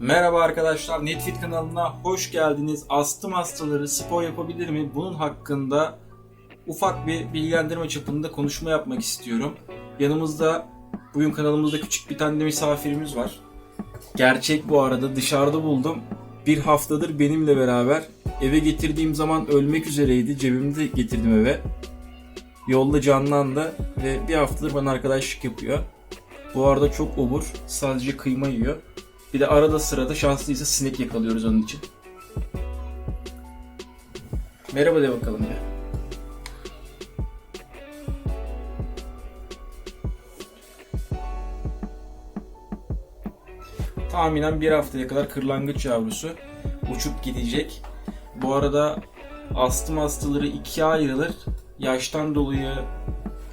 Merhaba arkadaşlar, Netfit kanalına hoş geldiniz. Astım hastaları spor yapabilir mi? Bunun hakkında ufak bir bilgilendirme çapında konuşma yapmak istiyorum. Yanımızda bugün kanalımızda küçük bir tane misafirimiz var. Gerçek bu arada dışarıda buldum. Bir haftadır benimle beraber eve getirdiğim zaman ölmek üzereydi. Cebimde getirdim eve. Yolda canlandı ve bir haftadır bana arkadaşlık yapıyor. Bu arada çok obur. Sadece kıyma yiyor. Bir de arada sırada şanslıysa sinek yakalıyoruz onun için. Merhaba de bakalım ya. Tahminen bir haftaya kadar kırlangıç yavrusu uçup gidecek. Bu arada astım hastaları ikiye ayrılır. Yaştan dolayı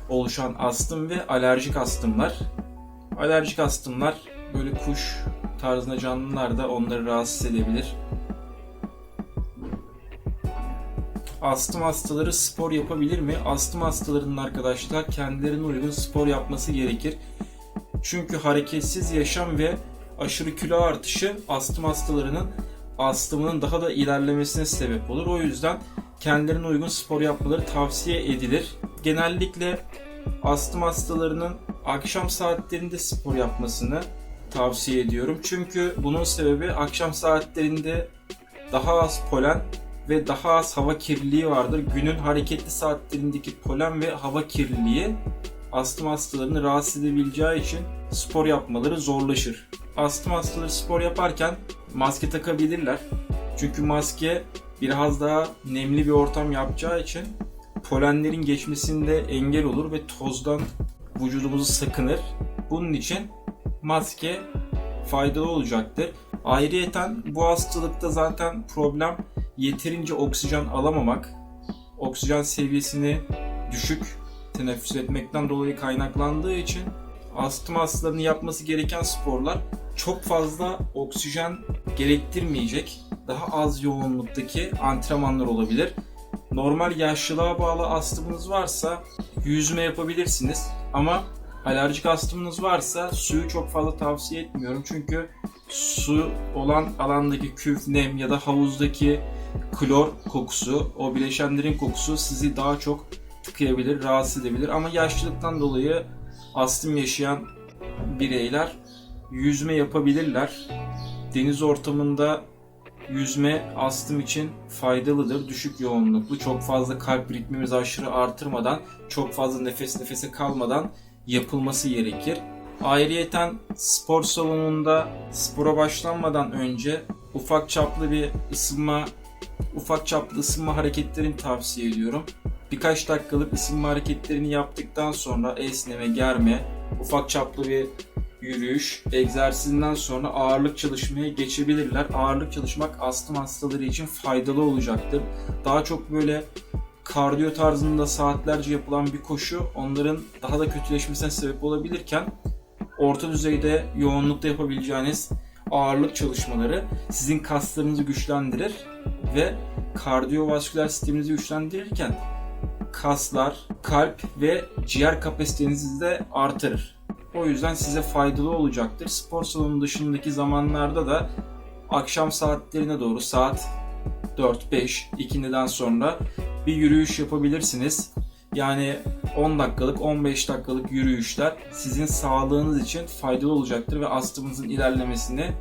oluşan astım ve alerjik astımlar. Alerjik astımlar böyle kuş tarzında canlılar da onları rahatsız edebilir. Astım hastaları spor yapabilir mi? Astım hastalarının arkadaşlar kendilerine uygun spor yapması gerekir. Çünkü hareketsiz yaşam ve aşırı kilo artışı astım hastalarının astımının daha da ilerlemesine sebep olur. O yüzden kendilerine uygun spor yapmaları tavsiye edilir. Genellikle astım hastalarının akşam saatlerinde spor yapmasını tavsiye ediyorum. Çünkü bunun sebebi akşam saatlerinde daha az polen ve daha az hava kirliliği vardır. Günün hareketli saatlerindeki polen ve hava kirliliği astım hastalarını rahatsız edebileceği için spor yapmaları zorlaşır. Astım hastaları spor yaparken maske takabilirler. Çünkü maske biraz daha nemli bir ortam yapacağı için polenlerin geçmesinde engel olur ve tozdan vücudumuzu sakınır. Bunun için maske faydalı olacaktır. Ayrıyeten bu hastalıkta zaten problem yeterince oksijen alamamak. Oksijen seviyesini düşük teneffüs etmekten dolayı kaynaklandığı için astım hastalarının yapması gereken sporlar çok fazla oksijen gerektirmeyecek daha az yoğunluktaki antrenmanlar olabilir. Normal yaşlılığa bağlı astımınız varsa yüzme yapabilirsiniz ama alerjik astımınız varsa suyu çok fazla tavsiye etmiyorum. Çünkü su olan alandaki küf, nem ya da havuzdaki klor kokusu, o bileşenlerin kokusu sizi daha çok tıkayabilir, rahatsız edebilir. Ama yaşlılıktan dolayı astım yaşayan bireyler yüzme yapabilirler. Deniz ortamında yüzme astım için faydalıdır. Düşük yoğunluklu, çok fazla kalp ritmimizi aşırı artırmadan, çok fazla nefes nefese kalmadan yapılması gerekir. Ayrıyeten spor salonunda spora başlanmadan önce ufak çaplı bir ısınma ufak çaplı ısınma hareketlerini tavsiye ediyorum. Birkaç dakikalık ısınma hareketlerini yaptıktan sonra esneme, germe, ufak çaplı bir yürüyüş, egzersizinden sonra ağırlık çalışmaya geçebilirler. Ağırlık çalışmak astım hastaları için faydalı olacaktır. Daha çok böyle kardiyo tarzında saatlerce yapılan bir koşu onların daha da kötüleşmesine sebep olabilirken orta düzeyde yoğunlukta yapabileceğiniz ağırlık çalışmaları sizin kaslarınızı güçlendirir ve kardiyovasküler sisteminizi güçlendirirken kaslar, kalp ve ciğer kapasitenizi de artırır. O yüzden size faydalı olacaktır. Spor salonu dışındaki zamanlarda da akşam saatlerine doğru saat 4-5 ikindiden sonra bir yürüyüş yapabilirsiniz. Yani 10 dakikalık 15 dakikalık yürüyüşler sizin sağlığınız için faydalı olacaktır ve astımınızın ilerlemesini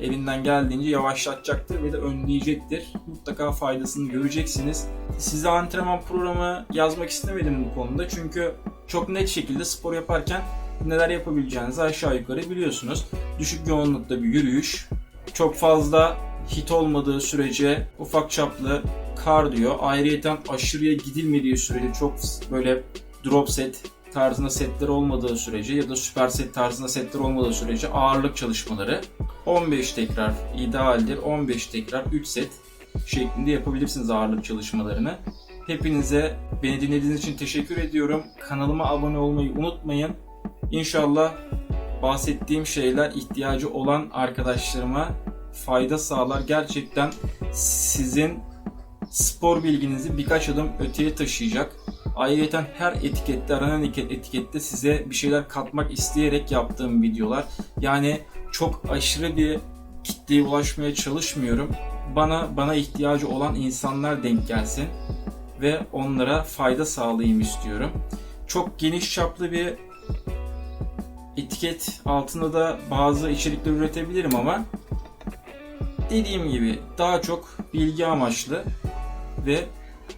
elinden geldiğince yavaşlatacaktır ve de önleyecektir. Mutlaka faydasını göreceksiniz. Size antrenman programı yazmak istemedim bu konuda çünkü çok net şekilde spor yaparken neler yapabileceğinizi aşağı yukarı biliyorsunuz. Düşük yoğunlukta bir yürüyüş, çok fazla hit olmadığı sürece ufak çaplı kardiyo, ayrıyeten aşırıya gidilmediği sürece çok böyle drop set tarzında setler olmadığı sürece ya da süper set tarzında setler olmadığı sürece ağırlık çalışmaları 15 tekrar idealdir. 15 tekrar 3 set şeklinde yapabilirsiniz ağırlık çalışmalarını. Hepinize beni dinlediğiniz için teşekkür ediyorum. Kanalıma abone olmayı unutmayın. İnşallah bahsettiğim şeyler ihtiyacı olan arkadaşlarıma fayda sağlar. Gerçekten sizin spor bilginizi birkaç adım öteye taşıyacak. Ayrıca her etikette, aranan etikette size bir şeyler katmak isteyerek yaptığım videolar. Yani çok aşırı bir kitle kitleye ulaşmaya çalışmıyorum. Bana bana ihtiyacı olan insanlar denk gelsin ve onlara fayda sağlayayım istiyorum. Çok geniş çaplı bir etiket altında da bazı içerikler üretebilirim ama dediğim gibi daha çok bilgi amaçlı ve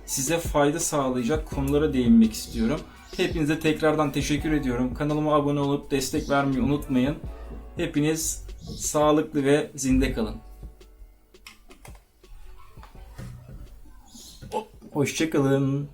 size fayda sağlayacak konulara değinmek istiyorum. Hepinize tekrardan teşekkür ediyorum. Kanalıma abone olup destek vermeyi unutmayın. Hepiniz sağlıklı ve zinde kalın. Hoşçakalın.